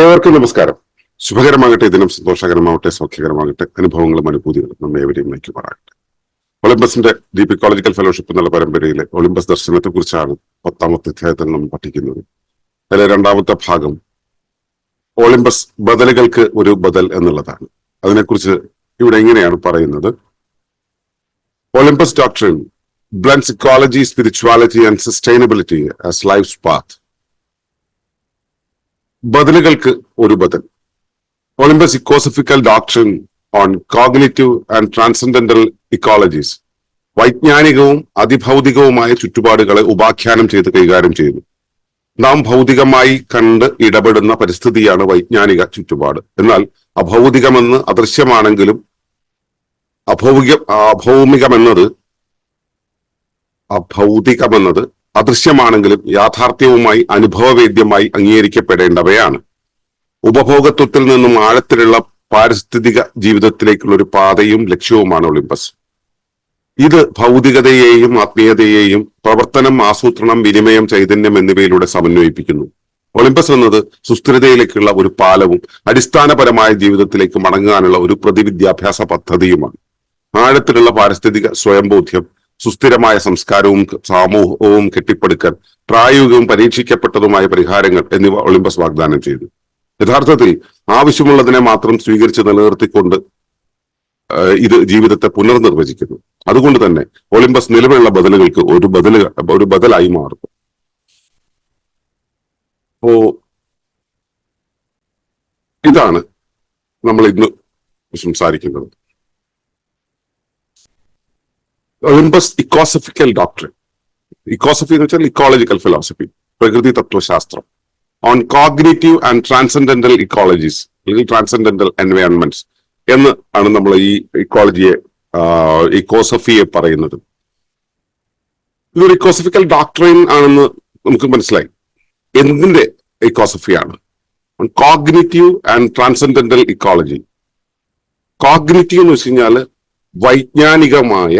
ഏവർക്കും നമസ്കാരം. ശുഭകരമാകട്ടെ ദിനം സന്തോഷകരമാവട്ടെ സൗഖ്യകരമാകട്ടെ അനുഭവങ്ങളും അനുഭൂതികളും നമ്മെ ഏവരെയും നയിക്കുമാറാകട്ടെ. ഒളിമ്പസിന്റെ ഡീപ് ഇക്കോളജിക്കൽ ഫെലോഷിപ്പ് എന്നുള്ള പരമ്പരയിലെ ഒളിമ്പസ് ദർശനത്തെ കുറിച്ചാണ് പത്താമത്തെ അധ്യായത്തിൽ നമ്മൾ പഠിക്കുന്നത്. അതിലെ രണ്ടാമത്തെ ഭാഗം ഒളിമ്പസ് ബദലുകൾക്ക് ഒരു ബദൽ എന്നുള്ളതാണ്. അതിനെക്കുറിച്ച് ഇവിടെ എങ്ങനെയാണ് പറയുന്നത്? Olympus doctrine blends ecology spirituality and sustainability as life path ബദലുകൾക്ക് ഒരു ബദൽ. Olympus ecosophical doctrine on cognitive and transcendental ecologies വൈജ്ഞാനികവും അതിഭൗതികവുമായ ചുറ്റുപാടുകളെ ഉപാഖ്യാനം ചെയ്ത് കൈകാര്യം ചെയ്യുന്നു. നാം ഭൗതികമായി കണ്ട് ഇടപെടുന്ന പരിസ്ഥിതിയാണ് വൈജ്ഞാനിക ചുറ്റുപാട്. എന്നാൽ അഭൗതികമെന്ന് അദൃശ്യമാണെങ്കിലും അഭൗതിക അഭൗമികമെന്നത് അഭൗതികമെന്നത് അദൃശ്യമാണെങ്കിലും യാഥാർത്ഥ്യവുമായി അനുഭവവേദ്യമായി അംഗീകരിക്കപ്പെടേണ്ടവയാണ്. ഉപഭോഗത്വത്തിൽ നിന്നും ആഴത്തിലുള്ള പാരിസ്ഥിതിക ജീവിതത്തിലേക്കുള്ള ഒരു പാതയും ലക്ഷ്യവുമാണ് ഒളിമ്പസ്. ഇത് ഭൗതികതയെയും ആത്മീയതയെയും പ്രവർത്തനം ആസൂത്രണം വിനിമയം ചൈതന്യം എന്നിവയിലൂടെ സമന്വയിപ്പിക്കുന്നു. ഒളിമ്പസ് എന്നത് സുസ്ഥിരതയിലേക്കുള്ള ഒരു പാലവും അടിസ്ഥാനപരമായ ജീവിതത്തിലേക്ക് മടങ്ങാനുള്ള ഒരു പ്രതിവിദ്യാഭ്യാസ പദ്ധതിയുമാണ്. ആഴത്തിലുള്ള പാരിസ്ഥിതിക സ്വയംബോധ്യം സുസ്ഥിരമായ സംസ്കാരവും സമൂഹവും കെട്ടിപ്പടുക്കാൻ പ്രായോഗികവും പരീക്ഷിക്കപ്പെട്ടതുമായ പരിഹാരങ്ങൾ എന്നിവ ഒളിമ്പസ് വാഗ്ദാനം ചെയ്തു. യഥാർത്ഥത്തിൽ ആവശ്യമുള്ളതിനെ മാത്രം സ്വീകരിച്ച് നിലനിർത്തിക്കൊണ്ട് ഇത് ജീവിതത്തെ പുനർനിർവചിക്കുന്നു. അതുകൊണ്ട് തന്നെ ഒളിമ്പസ് നിലവിലുള്ള ബദലുകൾക്ക് ഒരു ബദൽ ഒരു ബദലായി മാറുന്നു. അപ്പോ ഇതാണ് നമ്മൾ ഇന്ന് സംസാരിക്കുന്നത്. ഒളിമ്പസ് ഇക്കോസഫിക്കൽ ഡോക്ടറിൻ ഇക്കോസഫി എന്ന് വെച്ചാൽ ഇക്കോളജിക്കൽ ഫിലോസഫി പ്രകൃതി തത്വശാസ്ത്രം. On cognitive and transcendental ecologies അല്ലെങ്കിൽ ട്രാൻസെൻഡന്റൽ എൻവയോൺമെന്റ്സ് എന്ന് ആണ് നമ്മൾ ഈ ഇക്കോളജിയെ ഇക്കോസഫിയെ പറയുന്നത്. ഇതൊരു ഇക്കോസഫിക്കൽ ഡോക്ടറിൻ ആണെന്ന് നമുക്ക് മനസ്സിലായി. എന്തിന്റെ ഇക്കോസഫിയാണ് cognitive and transcendental ecology cognitive എന്ന് വെച്ച് കഴിഞ്ഞാൽ വൈജ്ഞാനികമായ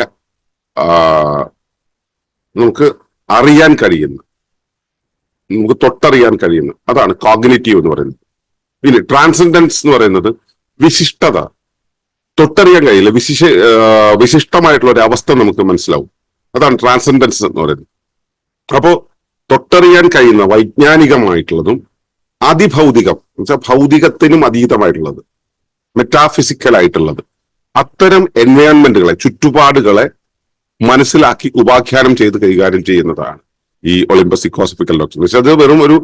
നമുക്ക് അറിയാൻ കഴിയുന്ന നമുക്ക് തൊട്ടറിയാൻ കഴിയുന്ന അതാണ് കോഗ്നേറ്റീവ് എന്ന് പറയുന്നത്. പിന്നെ ട്രാൻസെൻഡൻസ് എന്ന് പറയുന്നത് വിശിഷ്ടത. തൊട്ടറിയാൻ കഴിയില്ല വിശിഷ വിശിഷ്ടമായിട്ടുള്ള ഒരു അവസ്ഥ നമുക്ക് മനസ്സിലാവും. അതാണ് ട്രാൻസെൻഡൻസ് എന്ന് പറയുന്നത്. അപ്പോ തൊട്ടറിയാൻ കഴിയുന്ന വൈജ്ഞാനികമായിട്ടുള്ളതും അതിഭൗതികം എന്നുവെച്ചാൽ ഭൗതികത്തിനും അതീതമായിട്ടുള്ളത് മെറ്റാഫിസിക്കൽ ആയിട്ടുള്ളത് അത്തരം എൻവയോൺമെന്റുകളെ ചുറ്റുപാടുകളെ മനസ്സിലാക്കി ഉപാഖ്യാനം ചെയ്ത് കൈകാര്യം ചെയ്യുന്നതാണ് ഈ ഒളിമ്പസ് ഇക്കോസഫിക്കൽ ഡോക്ടർ. പക്ഷെ അത് വെറും ഒരു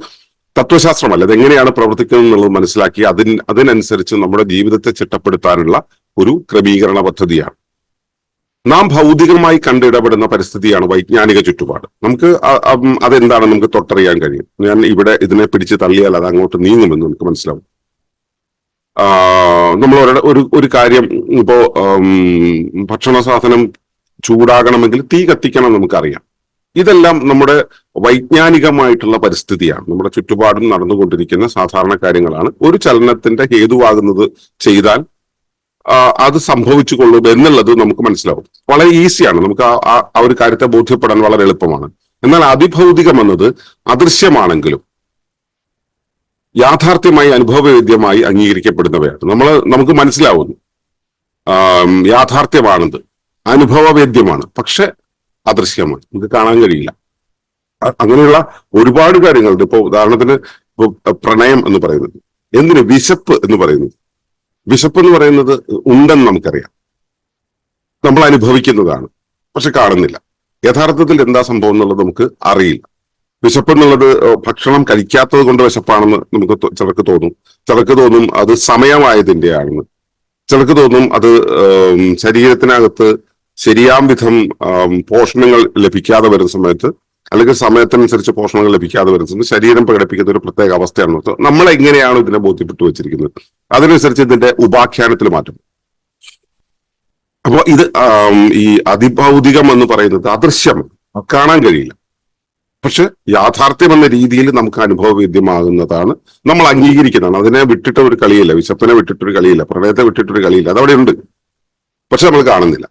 തത്വശാസ്ത്രമല്ല. അത് എങ്ങനെയാണ് പ്രവർത്തിക്കുന്നത് എന്നുള്ളത് മനസ്സിലാക്കി അതിന് അതിനനുസരിച്ച് നമ്മുടെ ജീവിതത്തെ ചിട്ടപ്പെടുത്താനുള്ള ഒരു ക്രമീകരണ പദ്ധതിയാണ്. നാം ഭൗതികമായി കണ്ടിടപെടുന്ന പരിസ്ഥിതിയാണ് വൈജ്ഞാനിക ചുറ്റുപാട്. നമുക്ക് അതെന്താണ് നമുക്ക് തൊട്ടറിയാൻ കഴിയും? ഞാൻ ഇവിടെ ഇതിനെ പിടിച്ച് തള്ളിയാൽ അത് അങ്ങോട്ട് നീങ്ങുമെന്ന് നമുക്ക് മനസ്സിലാവും. നമ്മൾ ഒരു ഒരു കാര്യം ഇപ്പോ ഭക്ഷണ സാധനം ചൂടാകണമെങ്കിൽ തീ കത്തിക്കണം നമുക്കറിയാം. ഇതെല്ലാം നമ്മുടെ വൈജ്ഞാനികമായിട്ടുള്ള പരിസ്ഥിതിയാണ്. നമ്മുടെ ചുറ്റുപാടും നടന്നുകൊണ്ടിരിക്കുന്ന സാധാരണ കാര്യങ്ങളാണ്. ഒരു ചലനത്തിന്റെ ഹേതുവാകുന്നത് ചെയ്താൽ അത് സംഭവിച്ചു കൊള്ളും എന്നുള്ളത് നമുക്ക് മനസ്സിലാവും. വളരെ ഈസിയാണ്. നമുക്ക് ആ- ഒരു കാര്യത്തെ ബോധ്യപ്പെടാൻ വളരെ എളുപ്പമാണ്. എന്നാൽ അതിഭൗതികം എന്നത് അദൃശ്യമാണെങ്കിലും യാഥാർത്ഥ്യമായി അനുഭവവേദ്യമായി അംഗീകരിക്കപ്പെടുന്നവയാണ്. നമ്മൾ നമുക്ക് മനസ്സിലാവുന്നു. യാഥാർത്ഥ്യമാണത് അനുഭവവേദ്യമാണ്. പക്ഷെ അദൃശ്യമാണ്. നമുക്ക് കാണാൻ കഴിയില്ല. അങ്ങനെയുള്ള ഒരുപാട് കാര്യങ്ങളുണ്ട്. ഇപ്പൊ ഉദാഹരണത്തിന് പ്രണയം എന്ന് പറയുന്നത്. എന്തിന്? വിശപ്പ് എന്ന് പറയുന്നത്. വിശപ്പ് എന്ന് പറയുന്നത് ഉണ്ടെന്ന് നമുക്കറിയാം. നമ്മൾ അനുഭവിക്കുന്നതാണ്. പക്ഷെ കാണുന്നില്ല. യഥാർത്ഥത്തിൽ എന്താ സംഭവം എന്നുള്ളത് നമുക്ക് അറിയില്ല. വിശപ്പ് എന്നുള്ളത് ഭക്ഷണം കഴിക്കാത്തത് കൊണ്ട് വിശപ്പാണെന്ന് നമുക്ക് ചിലർക്ക് തോന്നും. ചിലർക്ക് തോന്നും അത് സമയമായതിന്റെ ആണെന്ന് ചിലർക്ക് തോന്നും അത് ശരീരത്തിനകത്ത് ശരിയാം വിധം പോഷണങ്ങൾ ലഭിക്കാതെ വരുന്ന സമയത്ത് അല്ലെങ്കിൽ സമയത്തിനനുസരിച്ച് പോഷണങ്ങൾ ലഭിക്കാതെ വരുന്ന സമയത്ത് ശരീരം പ്രകടിപ്പിക്കുന്ന ഒരു പ്രത്യേക അവസ്ഥയാണ്. നമ്മൾ എങ്ങനെയാണ് ഇതിനെ ബോധ്യപ്പെട്ടു വെച്ചിരിക്കുന്നത്? അതിനനുസരിച്ച് ഇതിന്റെ ഉപാഖ്യാനത്തിൽ മാറ്റം. അപ്പൊ ഇത് ഈ അതിഭൗതികം എന്ന് പറയുന്നത് അദൃശ്യം. കാണാൻ കഴിയില്ല. പക്ഷെ യാഥാർത്ഥ്യം എന്ന രീതിയിൽ നമുക്ക് അനുഭവവേദ്യമാകുന്നതാണ്. നമ്മൾ അംഗീകരിക്കുന്നതാണ്. അതിനെ വിട്ടിട്ട ഒരു കളിയില്ല. വിശപ്പിനെ വിട്ടിട്ടൊരു കളിയില്ല. പ്രണയത്തെ വിട്ടിട്ടൊരു കളിയില്ല. അതവിടെ ഉണ്ട് പക്ഷെ നമ്മൾ കാണുന്നില്ല.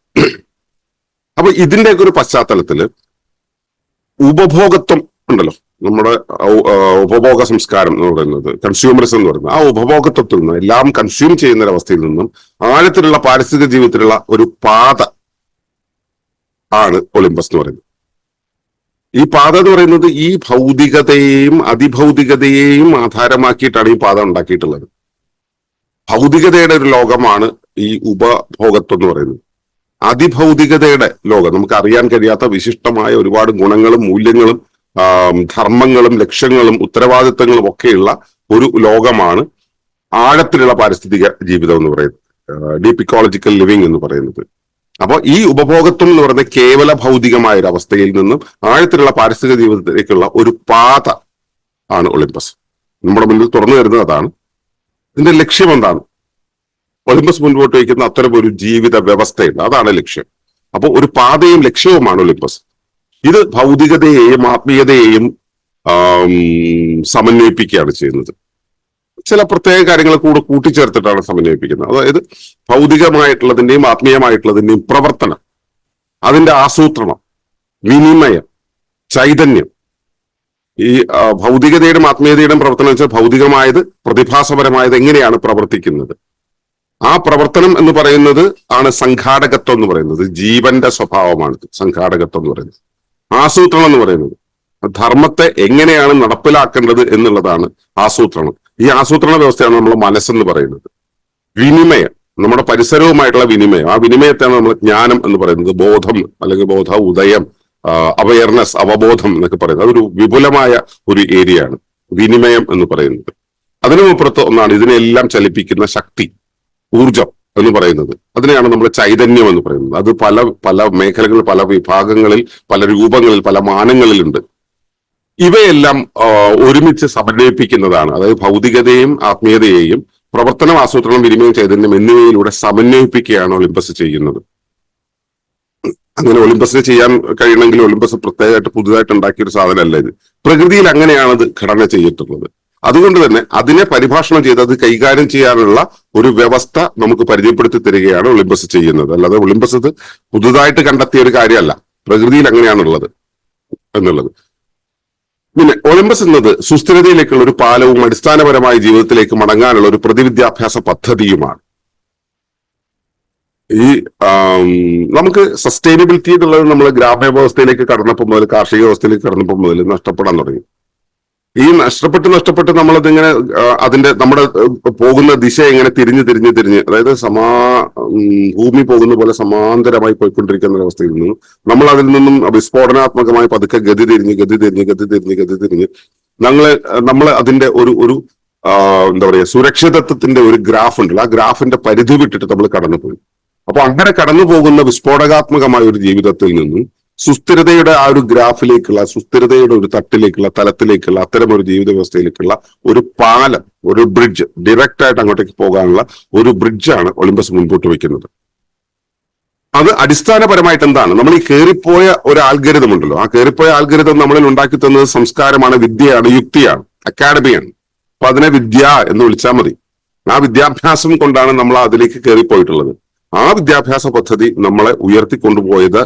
അപ്പൊ ഇതിന്റെയൊക്കെ ഒരു പശ്ചാത്തലത്തിൽ ഉപഭോഗത്വം ഉണ്ടല്ലോ. നമ്മുടെ ഉപഭോഗ സംസ്കാരം എന്ന് പറയുന്നത് കൺസ്യൂമറിസം എന്ന് പറയുന്നത്. ആ ഉപഭോഗത്വത്തിൽ നിന്ന് എല്ലാം കൺസ്യൂം ചെയ്യുന്ന ഒരവസ്ഥയിൽ നിന്നും ആഴത്തിലുള്ള പാരിസ്ഥിതിക ജീവിതത്തിലുള്ള ഒരു പാത ആണ് ഒളിമ്പസ് എന്ന് പറയുന്നത്. ഈ പാത എന്ന് പറയുന്നത് ഈ ഭൗതികതയെയും അതിഭൗതികതയെയും ആധാരമാക്കിയിട്ടാണ് ഈ പാത ഉണ്ടാക്കിയിട്ടുള്ളത്. ഭൗതികതയുടെ ഒരു ലോകമാണ് ഈ ഉപഭോഗത്വം എന്ന് പറയുന്നത്. അതിഭൗതികതയുടെ ലോകം നമുക്ക് അറിയാൻ കഴിയാത്ത വിശിഷ്ടമായ ഒരുപാട് ഗുണങ്ങളും മൂല്യങ്ങളും ധർമ്മങ്ങളും ലക്ഷ്യങ്ങളും ഉത്തരവാദിത്തങ്ങളും ഒക്കെയുള്ള ഒരു ലോകമാണ് ആഴത്തിലുള്ള പാരിസ്ഥിതിക ജീവിതം എന്ന് പറയുന്നത് ഡീപ് ഇക്കോളജിക്കൽ ലിവിങ് എന്ന് പറയുന്നത്. അപ്പോൾ ഈ ഉപഭോഗത്വം എന്ന് പറയുന്ന കേവല ഭൗതികമായ ഒരു അവസ്ഥയിൽ നിന്നും ആഴത്തിലുള്ള പാരിസ്ഥിതിക ജീവിതത്തിലേക്കുള്ള ഒരു പാത ആണ് ഒളിമ്പസ്. നമ്മുടെ മുന്നിൽ തുറന്നു വരുന്നത് അതാണ്. ഇതിന്റെ ലക്ഷ്യം എന്താണ്? ഒളിമ്പസ് മുൻപോട്ട് വയ്ക്കുന്ന അത്തരം ഒരു ജീവിത വ്യവസ്ഥയുണ്ട്. അതാണ് ലക്ഷ്യം. അപ്പോൾ ഒരു പാതയും ലക്ഷ്യവുമാണ് ഒളിമ്പസ്. ഇത് ഭൗതികതയെയും ആത്മീയതയെയും സമന്വയിപ്പിക്കുകയാണ് ചെയ്യുന്നത്. ചില പ്രത്യേക കാര്യങ്ങൾ കൂടെ കൂട്ടിച്ചേർത്തിട്ടാണ് സമന്വയിപ്പിക്കുന്നത്. അതായത് ഭൗതികമായിട്ടുള്ളതിന്റെയും ആത്മീയമായിട്ടുള്ളതിന്റെയും പ്രവർത്തനം അതിന്റെ ആസൂത്രണം വിനിമയം ചൈതന്യം. ഈ ഭൗതികതയുടെയും ആത്മീയതയുടെയും പ്രവർത്തനം വെച്ചാൽ ഭൗതികമായത് പ്രതിഭാസപരമായത് എങ്ങനെയാണ് പ്രവർത്തിക്കുന്നത്? ആ പ്രവർത്തനം എന്ന് പറയുന്നത് ആണ് സംഘാടകത്വം എന്ന് പറയുന്നത്. ജീവന്റെ സ്വഭാവമാണ് സംഘാടകത്വം എന്ന് പറയുന്നത്. ആസൂത്രണം എന്ന് പറയുന്നത്. ധർമ്മത്തെ എങ്ങനെയാണ് നടപ്പിലാക്കേണ്ടത് എന്നുള്ളതാണ് ആസൂത്രണം. ഈ ആസൂത്രണ വ്യവസ്ഥയാണ് നമ്മൾ മനസ്സെന്ന് പറയുന്നത്. വിനിമയം നമ്മുടെ പരിസരവുമായിട്ടുള്ള വിനിമയം. ആ വിനിമയത്തെയാണ് നമ്മൾ ജ്ഞാനം എന്ന് പറയുന്നത്. ബോധം അല്ലെങ്കിൽ ബോധ ഉദയം അവയർനെസ് അവബോധം എന്നൊക്കെ പറയുന്നത്. അതൊരു വിപുലമായ ഒരു ഏരിയയാണ് വിനിമയം എന്ന് പറയുന്നത്. അതിനുമപ്പുറത്ത് ഒന്നാണ് ഇതിനെല്ലാം ചലിപ്പിക്കുന്ന ശക്തി. ഊർജം എന്ന് പറയുന്നത്. അതിനെയാണ് നമ്മൾ ചൈതന്യം എന്ന് പറയുന്നത്. അത് പല പല മേഖലകളിൽ പല വിഭാഗങ്ങളിൽ പല രൂപങ്ങളിൽ പല മാനങ്ങളിലുണ്ട്. ഇവയെല്ലാം ഒരുമിച്ച് സമന്വയിപ്പിക്കുന്നതാണ്. അതായത് ഭൗതികതയും ആത്മീയതയെയും പ്രവർത്തനം ആസൂത്രണം വിനിമയം ചൈതന്യം എന്നിവയിലൂടെ സമന്വയിപ്പിക്കുകയാണ് ഒളിമ്പസ് ചെയ്യുന്നത്. അങ്ങനെ ഒളിമ്പസിന് ചെയ്യാൻ കഴിയണമെങ്കിൽ ഒളിമ്പസ് പ്രത്യേകമായിട്ട് പുതുതായിട്ട് ഉണ്ടാക്കിയ ഒരു സാധനമല്ല ഇത്. പ്രകൃതിയിൽ അങ്ങനെയാണ് ഇത് ഘടന ചെയ്തിട്ടുള്ളത്. അതുകൊണ്ട് തന്നെ അതിനെ പരിഭാഷണം ചെയ്ത് അത് കൈകാര്യം ചെയ്യാനുള്ള ഒരു വ്യവസ്ഥ നമുക്ക് പരിചയപ്പെടുത്തി തരികയാണ് ഒളിമ്പസ് ചെയ്യുന്നത്. അല്ലാതെ ഒളിമ്പസ് ഇത് പുതുതായിട്ട് കണ്ടെത്തിയ ഒരു കാര്യമല്ല. പ്രകൃതിയിൽ അങ്ങനെയാണുള്ളത് എന്നുള്ളത്. പിന്നെ ഒളിമ്പസ് എന്നത് സുസ്ഥിരതയിലേക്കുള്ള ഒരു പാലവും അടിസ്ഥാനപരമായ ജീവിതത്തിലേക്ക് മടങ്ങാനുള്ള ഒരു പ്രതിവിദ്യാഭ്യാസ പദ്ധതിയുമാണ്. ഈ നമുക്ക് സസ്റ്റൈനബിലിറ്റി എന്നുള്ളത് നമ്മൾ ഗ്രാമീണ വ്യവസ്ഥയിലേക്ക് കടന്നപ്പോൾ മുതൽ കാർഷിക വ്യവസ്ഥയിലേക്ക് കടന്നപ്പോൾ മുതൽ നഷ്ടപ്പെടാൻ തുടങ്ങി. ഈ നഷ്ടപ്പെട്ട് നഷ്ടപ്പെട്ട് നമ്മളതിങ്ങനെ അതിന്റെ നമ്മുടെ പോകുന്ന ദിശ ഇങ്ങനെ തിരിഞ്ഞ് തിരിഞ്ഞ് തിരിഞ്ഞ് അതായത് സമാ ഭൂമി പോകുന്ന പോലെ സമാന്തരമായി പോയിക്കൊണ്ടിരിക്കുന്ന ഒരവസ്ഥയിൽ നിന്നും നമ്മൾ അതിൽ നിന്നും വിസ്ഫോടനാത്മകമായി പതുക്കെ ഗതി തിരിഞ്ഞ് ഗതി തിരിഞ്ഞ് ഗതി തിരിഞ്ഞ് ഗതി തിരിഞ്ഞ് ഞങ്ങൾ നമ്മൾ അതിന്റെ ഒരു ഒരു എന്താ പറയുക സുരക്ഷിതത്വത്തിന്റെ ഒരു ഗ്രാഫ് ഉണ്ടല്ലോ ആ ഗ്രാഫിന്റെ പരിധി വിട്ടിട്ട് നമ്മൾ കടന്നുപോയി. അപ്പൊ അങ്ങനെ കടന്നു പോകുന്ന വിസ്ഫോടകാത്മകമായ ഒരു ജീവിതത്തിൽ നിന്നും സുസ്ഥിരതയുടെ ആ ഒരു ഗ്രാഫിലേക്കുള്ള സുസ്ഥിരതയുടെ ഒരു തട്ടിലേക്കുള്ള തലത്തിലേക്കുള്ള അത്തരം ഒരു ജീവിത വ്യവസ്ഥയിലേക്കുള്ള ഒരു പാലം ഒരു ബ്രിഡ്ജ് ഡയറക്റ്റ് ആയിട്ട് അങ്ങോട്ടേക്ക് പോകാനുള്ള ഒരു ബ്രിഡ്ജാണ് ഒളിമ്പസ് മുൻപോട്ട് വെക്കുന്നത്. അത് അടിസ്ഥാനപരമായിട്ട് എന്താണ്? നമ്മൾ ഈ കയറിപ്പോയ ഒരു ആൽഗരിതം ഉണ്ടല്ലോ. ആ കയറിപ്പോയ ആൽഗരിതം നമ്മളിൽ ഉണ്ടാക്കി തന്നത് സംസ്കാരമാണ് വിദ്യയാണ് യുക്തിയാണ് അക്കാഡമിയാണ് അപ്പൊ അതിനെ വിദ്യ എന്ന് വിളിച്ചാൽ മതി. ആ വിദ്യാഭ്യാസം കൊണ്ടാണ് നമ്മൾ അതിലേക്ക് കയറിപ്പോയിട്ടുള്ളത് ആ വിദ്യാഭ്യാസ പദ്ധതി നമ്മളെ ഉയർത്തിക്കൊണ്ടുപോയത്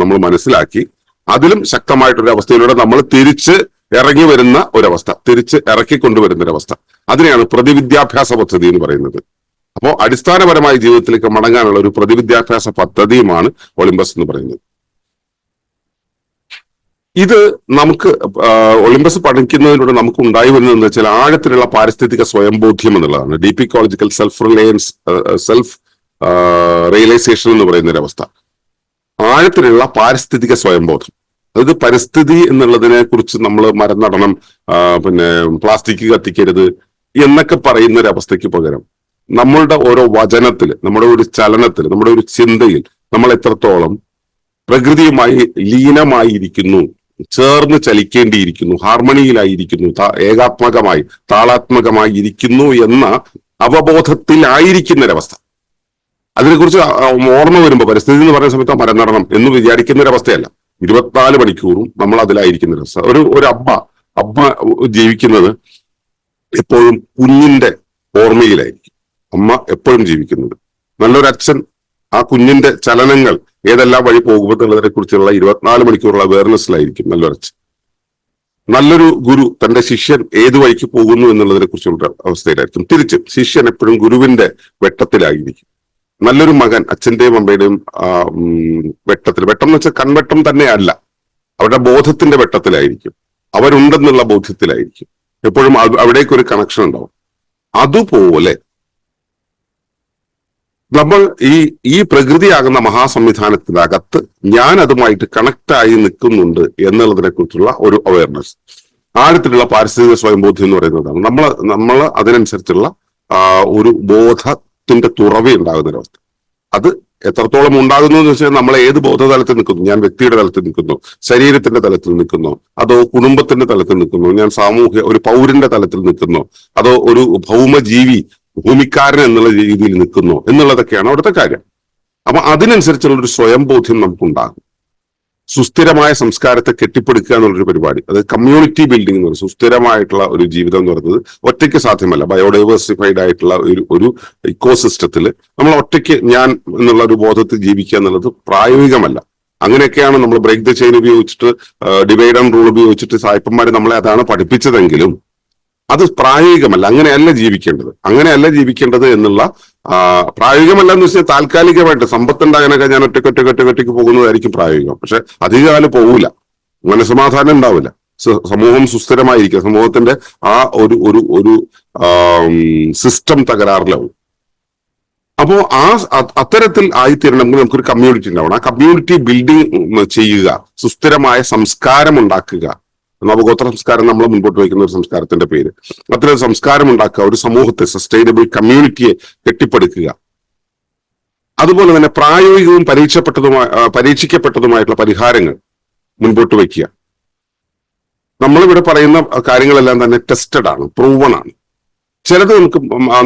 നമ്മൾ മനസ്സിലാക്കി. അതിലും ശക്തമായിട്ടൊരു അവസ്ഥയിലൂടെ നമ്മൾ തിരിച്ച് ഇറങ്ങി വരുന്ന ഒരവസ്ഥ തിരിച്ച് ഇറക്കി കൊണ്ടുവരുന്ന ഒരവസ്ഥ. അതിനെയാണ് പ്രതിവിദ്യാഭ്യാസ പദ്ധതി എന്ന് പറയുന്നത്. അപ്പോൾ അടിസ്ഥാനപരമായി ജീവിതത്തിലേക്ക് മടങ്ങാനുള്ള ഒരു പ്രതിവിദ്യാഭ്യാസ പദ്ധതിയുമാണ് ഒളിമ്പസ് എന്ന് പറയുന്നത്. ഇത് നമുക്ക് ഒളിമ്പസ് പഠിക്കുന്നതിലൂടെ നമുക്ക് ഉണ്ടായി വരുന്നത് എന്താ വെച്ചാൽ ആഴത്തിലുള്ള പാരിസ്ഥിതിക സ്വയംബോധ്യം എന്നുള്ളതാണ്. Deep ecological self reliance self realisation എന്ന് പറയുന്ന ഒരു അവസ്ഥ ആഴത്തിലുള്ള പാരിസ്ഥിതിക സ്വയംബോധം. അതായത് പരിസ്ഥിതി എന്നുള്ളതിനെ കുറിച്ച് നമ്മൾ മരം നടണം പിന്നെ പ്ലാസ്റ്റിക് കത്തിക്കരുത് എന്നൊക്കെ പറയുന്ന ഒരു അവസ്ഥയ്ക്ക് പകരം നമ്മളുടെ ഓരോ വചനത്തിൽ നമ്മുടെ ഒരു ചലനത്തിൽ നമ്മുടെ ഒരു ചിന്തയിൽ നമ്മൾ എത്രത്തോളം പ്രകൃതിയുമായി ലീനമായിരിക്കുന്നു ചേർന്ന് ചലിക്കേണ്ടിയിരിക്കുന്നു ഹാർമണിയിലായിരിക്കുന്നു ഏകാത്മകമായി താളാത്മകമായി ഇരിക്കുന്നു എന്ന അവബോധത്തിലായിരിക്കുന്ന ഒരവസ്ഥ അതിനെക്കുറിച്ച് ഓർമ്മ വരുമ്പോൾ പരിസ്ഥിതി എന്ന് പറയുന്ന സമയത്ത് മരം എന്ന് വിചാരിക്കുന്ന ഒരു അവസ്ഥയല്ല. ഇരുപത്തിനാല് മണിക്കൂറും നമ്മൾ അതിലായിരിക്കുന്ന ഒരവസ്ഥ ഒരു ഒരു അമ്മ അമ്മ ജീവിക്കുന്നത് എപ്പോഴും കുഞ്ഞിന്റെ ഓർമ്മയിലായിരിക്കും. അമ്മ എപ്പോഴും ജീവിക്കുന്നത് നല്ലൊരു അച്ഛൻ ആ കുഞ്ഞിന്റെ ചലനങ്ങൾ ഏതെല്ലാം വഴി പോകുമെന്നുള്ളതിനെ കുറിച്ചുള്ള ഇരുപത്തിനാല് മണിക്കൂറുള്ള അവയർനെസ്സിലായിരിക്കും നല്ലൊരു അച്ഛൻ നല്ലൊരു ഗുരു തന്റെ ശിഷ്യൻ ഏത് വഴിക്ക് പോകുന്നു എന്നുള്ളതിനെ കുറിച്ചുള്ള അവസ്ഥയിലായിരിക്കും. തിരിച്ചും ശിഷ്യൻ എപ്പോഴും ഗുരുവിന്റെ വെട്ടത്തിലായിരിക്കും. നല്ലൊരു മകൻ അച്ഛന്റെയും അമ്മയുടെയും വെട്ടത്തിൽ വെട്ടം എന്ന് വെച്ചാൽ കൺവെട്ടം തന്നെയല്ല. അവരുടെ ബോധത്തിന്റെ വെട്ടത്തിലായിരിക്കും. അവരുണ്ടെന്നുള്ള ബോധ്യത്തിലായിരിക്കും. എപ്പോഴും അവ- അവിടേക്ക് ഒരു കണക്ഷൻ ഉണ്ടാവും. അതുപോലെ നമ്മൾ ഈ ഈ പ്രകൃതിയാകുന്ന മഹാസംവിധാനത്തിനകത്ത് ഞാൻ അതുമായിട്ട് കണക്ട് ആയി നിൽക്കുന്നുണ്ട് എന്നുള്ളതിനെ കുറിച്ചുള്ള ഒരു അവയർനെസ് ആഴത്തിലുള്ള പാരിസ്ഥിതിക സ്വയംബോധ്യം എന്ന് പറയുന്നതാണ്. നമ്മൾ നമ്മൾ അതിനനുസരിച്ചുള്ള ഒരു ഒരു ബോധത്തിന്റെ തുറവി ഉണ്ടാകുന്ന ഒരവസ്ഥ അത് എത്രത്തോളം ഉണ്ടാകുന്നു എന്ന് വെച്ചാൽ നമ്മൾ ഏത് ബോധതലത്തിൽ നിൽക്കുന്നു? ഞാൻ വ്യക്തിയുടെ തലത്തിൽ നിൽക്കുന്നു. ശരീരത്തിന്റെ തലത്തിൽ നിൽക്കുന്നു. അതോ കുടുംബത്തിന്റെ തലത്തിൽ നിൽക്കുന്നു? ഞാൻ സാമൂഹ്യ ഒരു പൗരന്റെ തലത്തിൽ നിൽക്കുന്നു. അതോ ഒരു ഭൗമജീവി ഭൂമിക്കാരൻ എന്നുള്ള രീതിയിൽ നിൽക്കുന്നു എന്നുള്ളതൊക്കെയാണ് അവിടുത്തെ കാര്യം. അപ്പൊ അതിനനുസരിച്ചുള്ള ഒരു സ്വയം ബോധ്യം നമുക്കുണ്ടാകും. സുസ്ഥിരമായ സംസ്കാരത്തെ കെട്ടിപ്പടുക്കുക എന്നുള്ളൊരു പരിപാടി. അത് കമ്മ്യൂണിറ്റി ബിൽഡിംഗ് എന്ന് പറയുന്നത് സുസ്ഥിരമായിട്ടുള്ള ഒരു ജീവിതം എന്ന് പറയുന്നത് ഒറ്റയ്ക്ക് സാധ്യമല്ല. ബയോഡൈവേഴ്സിഫൈഡ് ആയിട്ടുള്ള ഒരു ഒരു ഇക്കോസിസ്റ്റത്തിൽ നമ്മൾ ഒറ്റയ്ക്ക് ഞാൻ എന്നുള്ള ഒരു ബോധത്തിൽ ജീവിക്കുക എന്നുള്ളത് പ്രായോഗികമല്ല. അങ്ങനെയൊക്കെയാണ് നമ്മൾ ബ്രേക്ക് ദ ചെയിൻ ഉപയോഗിച്ചിട്ട് ഡിവൈഡ് ആൻഡ് റൂൾ ഉപയോഗിച്ചിട്ട് സായിപ്പന്മാർ നമ്മളെ അതാണ് പഠിപ്പിച്ചതെങ്കിലും അത് പ്രായോഗികമല്ല. അങ്ങനെയല്ല ജീവിക്കേണ്ടത്. അങ്ങനെയല്ല ജീവിക്കേണ്ടത് എന്നുള്ള ആ, പ്രായോഗികമല്ല എന്ന് വെച്ചാൽ താൽക്കാലികമായിട്ട് സമ്പത്തുണ്ടാകാനൊക്കെ ഞാൻ ഒറ്റയ്ക്ക് ഒറ്റയ്ക്ക് ഒറ്റയ്ക്ക് ഒറ്റയ്ക്ക് പോകുന്നതായിരിക്കും പ്രായോഗികം. പക്ഷെ അധികകാലം പോകൂല മനസ്സമാധാനം ഉണ്ടാവില്ല. സമൂഹം സുസ്ഥിരമായിരിക്കുക. സമൂഹത്തിന്റെ ആ ഒരു ഒരു ഒരു സിസ്റ്റം തകരാറിലാവും. അപ്പോ ആ അത്തരത്തിൽ ആയിത്തീരണമെങ്കിൽ നമുക്കൊരു കമ്മ്യൂണിറ്റി ഉണ്ടാവണം. ആ കമ്മ്യൂണിറ്റി ബിൽഡിംഗ് ചെയ്യുക സുസ്ഥിരമായ സംസ്കാരം ഉണ്ടാക്കുക നവഗോത്ര സംസ്കാരം നമ്മൾ മുൻപോട്ട് വയ്ക്കുന്ന ഒരു സംസ്കാരത്തിന്റെ പേര്. അത്തരം സംസ്കാരം ഉണ്ടാക്കുക ഒരു സമൂഹത്തെ സസ്റ്റൈനബിൾ കമ്മ്യൂണിറ്റിയെ കെട്ടിപ്പടുക്കുക. അതുപോലെ തന്നെ പ്രായോഗികവും പരീക്ഷപ്പെട്ടതുമായ പരീക്ഷിക്കപ്പെട്ടതുമായിട്ടുള്ള പരിഹാരങ്ങൾ മുൻപോട്ട് വയ്ക്കുക. നമ്മളിവിടെ പറയുന്ന കാര്യങ്ങളെല്ലാം തന്നെ ടെസ്റ്റഡ് ആണ് പ്രൂവൺ ആണ്. ചിലത് നമുക്ക്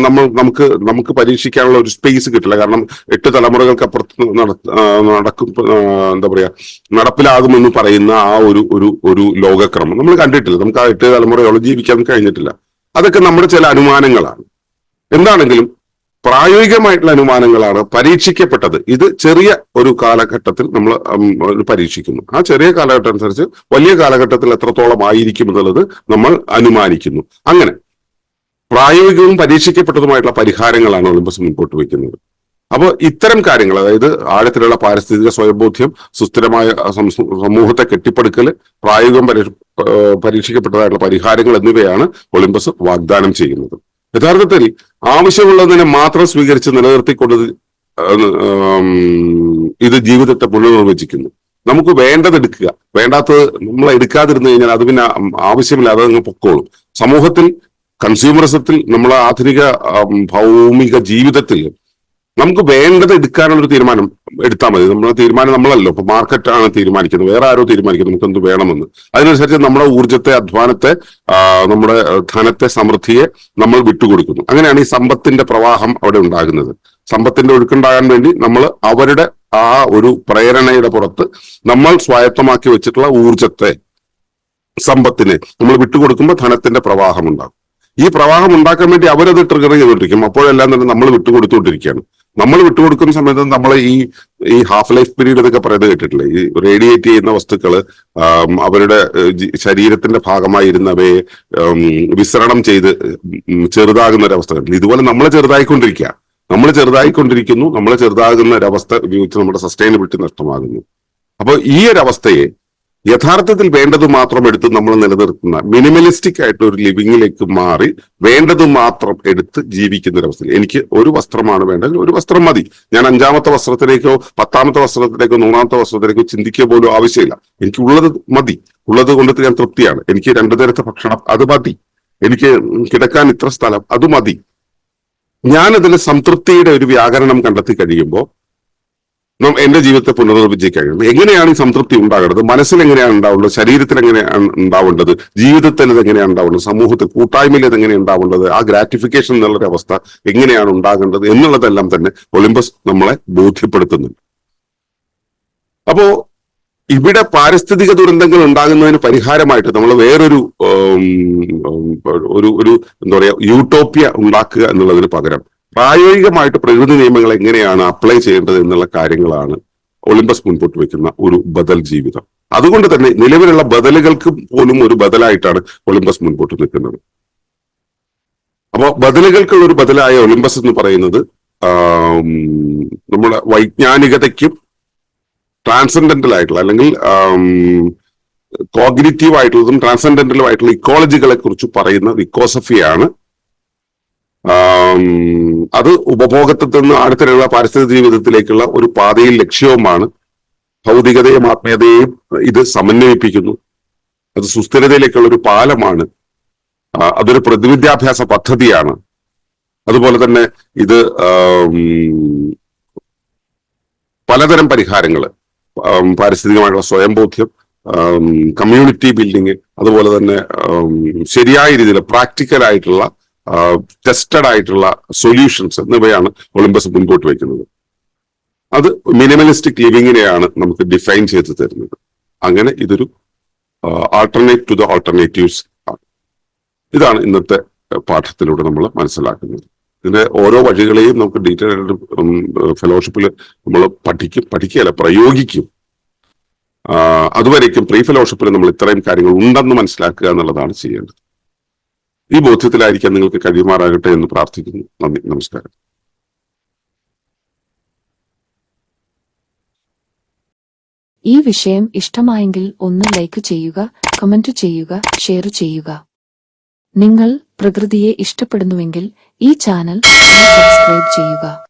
നമ്മൾ നമുക്ക് നമുക്ക് പരീക്ഷിക്കാനുള്ള ഒരു സ്പേസ് കിട്ടില്ല. കാരണം എട്ട് തലമുറകൾക്ക് അപ്പുറത്ത് നടക്കും എന്താ പറയാ നടപ്പിലാകുമെന്ന് പറയുന്ന ആ ഒരു ഒരു ഒരു ലോകക്രമം. നമ്മൾ കണ്ടിട്ടില്ല. നമുക്ക് ആ എട്ട് തലമുറയോളം ജീവിക്കാൻ കഴിഞ്ഞിട്ടില്ല. അതൊക്കെ നമ്മുടെ ചില അനുമാനങ്ങളാണ്. എന്താണെങ്കിലും പ്രായോഗികമായിട്ടുള്ള അനുമാനങ്ങളാണ് പരീക്ഷിക്കപ്പെട്ടത്. ഇത് ചെറിയ ഒരു കാലഘട്ടത്തിൽ നമ്മൾ പരീക്ഷിക്കുന്നു. ആ ചെറിയ കാലഘട്ടം അനുസരിച്ച് വലിയ കാലഘട്ടത്തിൽ എത്രത്തോളം ആയിരിക്കും എന്നുള്ളത് നമ്മൾ അനുമാനിക്കുന്നു. അങ്ങനെ പ്രായോഗികവും പരീക്ഷിക്കപ്പെട്ടതുമായിട്ടുള്ള പരിഹാരങ്ങളാണ് ഒളിമ്പസ് മുൻപോട്ട് വയ്ക്കുന്നത്. അപ്പോൾ ഇത്തരം കാര്യങ്ങൾ അതായത് ആഴത്തിലുള്ള പാരിസ്ഥിതിക സ്വയംബോധ്യം സുസ്ഥിരമായ സമൂഹത്തെ കെട്ടിപ്പടുക്കൽ പ്രായോഗികം പരീക്ഷിക്കപ്പെട്ടതായിട്ടുള്ള പരിഹാരങ്ങൾ എന്നിവയാണ് ഒളിമ്പസ് വാഗ്ദാനം ചെയ്യുന്നത്. യഥാർത്ഥത്തിൽ ആവശ്യമുള്ളതിനെ മാത്രം സ്വീകരിച്ച് നിലനിർത്തിക്കൊണ്ട് ഇത് ജീവിതത്തെ പുനർനിർവചിക്കുന്നു. നമുക്ക് വേണ്ടത് എടുക്കുക. വേണ്ടാത്തത് നമ്മൾ എടുക്കാതിരുന്നു കഴിഞ്ഞാൽ അത് പിന്നെ ആവശ്യമില്ലാതെ അങ്ങ് പൊക്കോളും. സമൂഹത്തിൽ കൺസ്യൂമറിസത്തിൽ നമ്മളെ ആധുനിക ഭൗമിക ജീവിതത്തിൽ നമുക്ക് വേണ്ടത് എടുക്കാനുള്ള ഒരു തീരുമാനം എടുത്താൽ മതി. നമ്മുടെ തീരുമാനം നമ്മളല്ലോ. ഇപ്പൊ മാർക്കറ്റ് ആണ് തീരുമാനിക്കുന്നത്. വേറെ ആരോ തീരുമാനിക്കുന്നത് നമുക്ക് എന്ത് വേണമെന്ന്. അതിനനുസരിച്ച് നമ്മുടെ ഊർജത്തെ അധ്വാനത്തെ നമ്മുടെ ധനത്തെ സമൃദ്ധിയെ നമ്മൾ വിട്ടുകൊടുക്കുന്നു. അങ്ങനെയാണ് ഈ സമ്പത്തിന്റെ പ്രവാഹം അവിടെ ഉണ്ടാകുന്നത്. സമ്പത്തിന്റെ ഒഴുക്കുണ്ടാകാൻ വേണ്ടി നമ്മൾ അവരുടെ ആ ഒരു പ്രേരണയുടെ പുറത്ത് നമ്മൾ സ്വായത്തമാക്കി വെച്ചിട്ടുള്ള ഊർജത്തെ സമ്പത്തിനെ നമ്മൾ വിട്ടുകൊടുക്കുമ്പോൾ ധനത്തിന്റെ പ്രവാഹം ഉണ്ടാകും. ഈ പ്രവാഹം ഉണ്ടാക്കാൻ വേണ്ടി അവരത് ട്രിഗർ ചെയ്തുകൊണ്ടിരിക്കും അപ്പോഴെല്ലാം തന്നെ നമ്മൾ വിട്ടുകൊടുത്തുകൊണ്ടിരിക്കുകയാണ്. നമ്മൾ വിട്ടുകൊടുക്കുന്ന സമയത്ത് നമ്മൾ ഈ ഈ ഹാഫ് ലൈഫ് പീരീഡ് എന്നൊക്കെ പറയുന്നത് കേട്ടിട്ടില്ലേ? ഈ റേഡിയേറ്റ് ചെയ്യുന്ന വസ്തുക്കൾ അവരുടെ ശരീരത്തിന്റെ ഭാഗമായിരുന്നവയെ വിസരണം ചെയ്ത് ചെറുതാകുന്ന ഒരവസ്ഥ കണ്ടില്ല? ഇതുപോലെ നമ്മൾ ചെറുതായിക്കൊണ്ടിരിക്കുക. നമ്മൾ ചെറുതായിക്കൊണ്ടിരിക്കുന്നു നമ്മൾ ചെറുതാകുന്ന ഒരവസ്ഥ ഉപയോഗിച്ച് നമ്മുടെ സസ്റ്റൈനബിലിറ്റി നഷ്ടമാകുന്നു. അപ്പോൾ ഈ ഒരു അവസ്ഥയെ യഥാർത്ഥത്തിൽ വേണ്ടത് മാത്രം എടുത്ത് നമ്മൾ നിലനിർത്തുന്ന മിനിമലിസ്റ്റിക് ആയിട്ട് ഒരു ലിവിങ്ങിലേക്ക് മാറി വേണ്ടത് മാത്രം എടുത്ത് ജീവിക്കുന്ന ഒരു എനിക്ക് ഒരു വസ്ത്രമാണ് വേണ്ടത് ഒരു വസ്ത്രം മതി. ഞാൻ അഞ്ചാമത്തെ വസ്ത്രത്തിലേക്കോ പത്താമത്തെ വസ്ത്രത്തിലേക്കോ നൂറാമത്തെ വസ്ത്രത്തിലേക്കോ ചിന്തിക്കുക പോലും ആവശ്യമില്ല. എനിക്ക് ഉള്ളത് മതി. ഉള്ളത് കൊണ്ട് ഞാൻ തൃപ്തിയാണ്. എനിക്ക് രണ്ടു നേരത്തെ ഭക്ഷണം അത് മതി. എനിക്ക് കിടക്കാൻ ഇത്ര സ്ഥലം അത് മതി. ഞാനതിൽ സംതൃപ്തിയുടെ ഒരു വ്യാകരണം കണ്ടെത്തി കഴിയുമ്പോൾ എന്റെ ജീവിതത്തെ പുനർനിർമ്മിച്ചേ കഴിയുന്നത് എങ്ങനെയാണ് ഈ സംതൃപ്തി ഉണ്ടാകേണ്ടത്? മനസ്സിൽ എങ്ങനെയാണ് ഉണ്ടാവേണ്ടത്? ശരീരത്തിൽ എങ്ങനെയാണ് ഉണ്ടാവേണ്ടത്? ജീവിതത്തിൽ ഇത് എങ്ങനെയാണ് ഉണ്ടാവേണ്ടത്? സമൂഹത്തിൽ കൂട്ടായ്മയിൽ ഇത് എങ്ങനെ ഉണ്ടാവേണ്ടത്? ആ ഗ്രാറ്റിഫിക്കേഷൻ എന്നുള്ള അവസ്ഥ എങ്ങനെയാണ് ഉണ്ടാകേണ്ടത്? എന്നുള്ളതെല്ലാം തന്നെ ഒളിമ്പസ് നമ്മളെ ബോധ്യപ്പെടുത്തുന്നുണ്ട്. അപ്പോ ഇവിടെ പാരിസ്ഥിതിക ദുരന്തങ്ങൾ ഉണ്ടാകുന്നതിന് പരിഹാരമായിട്ട് നമ്മൾ വേറൊരു ഒരു ഒരു എന്താ പറയുക യൂട്ടോപ്യ ഉണ്ടാക്കുക എന്നുള്ളതിന് പകരം പ്രായോഗികമായിട്ട് പ്രകൃതി നിയമങ്ങൾ എങ്ങനെയാണ് അപ്ലൈ ചെയ്യേണ്ടത് എന്നുള്ള കാര്യങ്ങളാണ് ഒളിമ്പസ് മുൻപോട്ട് വെക്കുന്ന ഒരു ബദൽ ജീവിതം. അതുകൊണ്ട് തന്നെ നിലവിലുള്ള ബദലുകൾക്ക് പോലും ഒരു ബദലായിട്ടാണ് ഒളിമ്പസ് മുൻപോട്ട് നിൽക്കുന്നത്. അപ്പോൾ ബദലുകൾക്കുള്ള ഒരു ബദലായ ഒളിമ്പസ് എന്ന് പറയുന്നത് നമ്മുടെ വൈജ്ഞാനികതയ്ക്കും ട്രാൻസെൻഡന്റൽ ആയിട്ടുള്ള അല്ലെങ്കിൽ കോഗ്നിറ്റീവ് ആയിട്ടുള്ളതും ട്രാൻസെൻഡന്റലും ആയിട്ടുള്ള ഇക്കോളജികളെ കുറിച്ച് പറയുന്ന വിക്കോസഫിയാണ് അത് ഉപഭോഗത്തിൽ നിന്ന് അടുത്തിടെയുള്ള പാരിസ്ഥിതിക ജീവിതത്തിലേക്കുള്ള ഒരു പാതയിൽ ലക്ഷ്യവുമാണ് ഭൗതികതയും ആത്മീയതയും ഇത് സമന്വയിപ്പിക്കുന്നു. അത് സുസ്ഥിരതയിലേക്കുള്ള ഒരു പാലമാണ്. അതൊരു പ്രതിവിദ്യാഭ്യാസ പദ്ധതിയാണ്. അതുപോലെ തന്നെ ഇത് പലതരം പരിഹാരങ്ങൾ പാരിസ്ഥിതികമായിട്ടുള്ള സ്വയംബോധ്യം കമ്മ്യൂണിറ്റി ബിൽഡിങ് അതുപോലെ തന്നെ ശരിയായ രീതിയിൽ പ്രാക്ടിക്കൽ ആയിട്ടുള്ള ടെസ്റ്റഡ് ആയിട്ടുള്ള സൊല്യൂഷൻസ് എന്നിവയാണ് ഒളിമ്പസ് മുൻപോട്ട് വയ്ക്കുന്നത്. അത് മിനിമലിസ്റ്റിക് ലിവിങ്ങിനെയാണ് നമുക്ക് ഡിഫൈൻ ചെയ്ത് തരുന്നത്. അങ്ങനെ ഇതൊരു ആൾട്ടർനേറ്റ് ടു ദ ആൾട്ടർനേറ്റീവ്സ് ആണ്. ഇതാണ് ഇന്നത്തെ പാഠത്തിലൂടെ നമ്മൾ മനസ്സിലാക്കുന്നത്. ഇതിന്റെ ഓരോ വഴികളെയും നമുക്ക് ഡീറ്റെയിൽ ആയിട്ട് ഫെലോഷിപ്പിൽ നമ്മൾ പഠിക്കും പഠിക്കുകയല്ല പ്രയോഗിക്കും. അതുവരേക്കും പ്രീ ഫെലോഷിപ്പിൽ നമ്മൾ ഇത്രയും കാര്യങ്ങൾ ഉണ്ടെന്ന് മനസ്സിലാക്കുക എന്നുള്ളതാണ് ചെയ്യേണ്ടത്. ഈ ബോധ്യത്തിലായിരിക്കാൻ നിങ്ങൾക്ക് കഴിയുമാറാകട്ടെ എന്ന് പ്രാർത്ഥിക്കുന്നു. നന്ദി. നമസ്കാരം. ഈ വിഷയം ഇഷ്ടമായെങ്കിൽ ഒന്ന് ലൈക്ക് ചെയ്യുക കമന്റ് ചെയ്യുക ഷെയർ ചെയ്യുക. നിങ്ങൾ പ്രകൃതിയെ ഇഷ്ടപ്പെടുന്നുവെങ്കിൽ ഈ ചാനൽ സബ്സ്ക്രൈബ് ചെയ്യുക.